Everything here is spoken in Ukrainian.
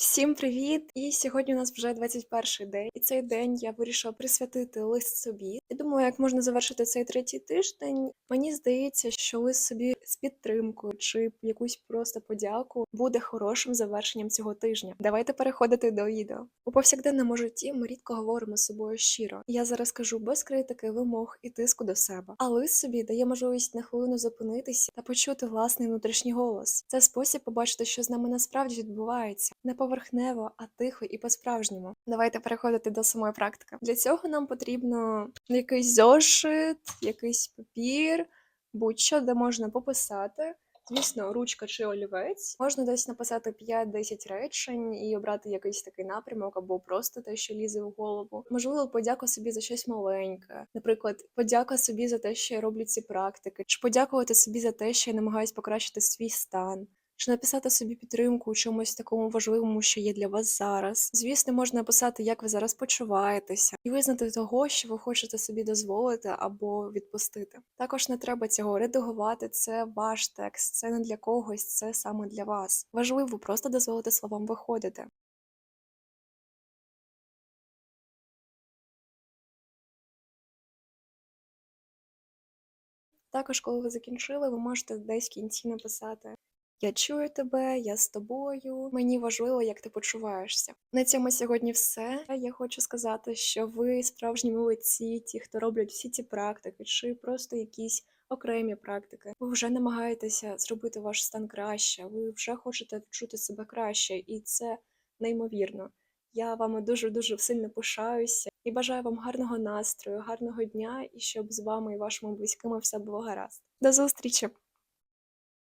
Всім привіт! І сьогодні у нас вже 21 день, і цей день я вирішила присвятити лист собі. І думаю, як можна завершити цей третій тиждень. Мені здається, що лист собі з підтримкою чи якусь просто подяку буде хорошим завершенням цього тижня. Давайте переходити до відео. У повсякденному житті ми рідко говоримо з собою щиро. Я зараз кажу без критики, вимог і тиску до себе. А лист собі дає можливість на хвилину зупинитися та почути власний внутрішній голос. Це спосіб побачити, що з нами насправді відбувається. Не поверхнево, а тихо і по-справжньому. Давайте переходити до самої практики. Для цього нам потрібно якийсь зошит, якийсь папір, будь-що, де можна пописати. Звісно, ручка чи олівець. Можна десь написати 5-10 речень і обрати якийсь такий напрямок, або просто те, що лізе в голову. Можливо, подяка собі за щось маленьке. Наприклад, подяка собі за те, що я роблю ці практики, чи подякувати собі за те, що я намагаюсь покращити свій стан. Чи написати собі підтримку у чомусь такому важливому, що є для вас зараз. Звісно, можна написати, як ви зараз почуваєтеся, і визнати того, що ви хочете собі дозволити або відпустити. Також не треба цього редагувати. Це ваш текст, це не для когось, це саме для вас. Важливо просто дозволити словам виходити. Також, коли ви закінчили, ви можете десь в кінці написати Я чую тебе, я з тобою. Мені важливо, як ти почуваєшся. На цьому сьогодні все. Я хочу сказати, що ви справжні молодці, ті, хто роблять всі ці практики, чи просто якісь окремі практики. Ви вже намагаєтеся зробити ваш стан краще, ви вже хочете відчути себе краще, і це неймовірно. Я вами дуже дуже сильно пишаюся і бажаю вам гарного настрою, гарного дня і щоб з вами і вашими близькими все було гаразд. До зустрічі!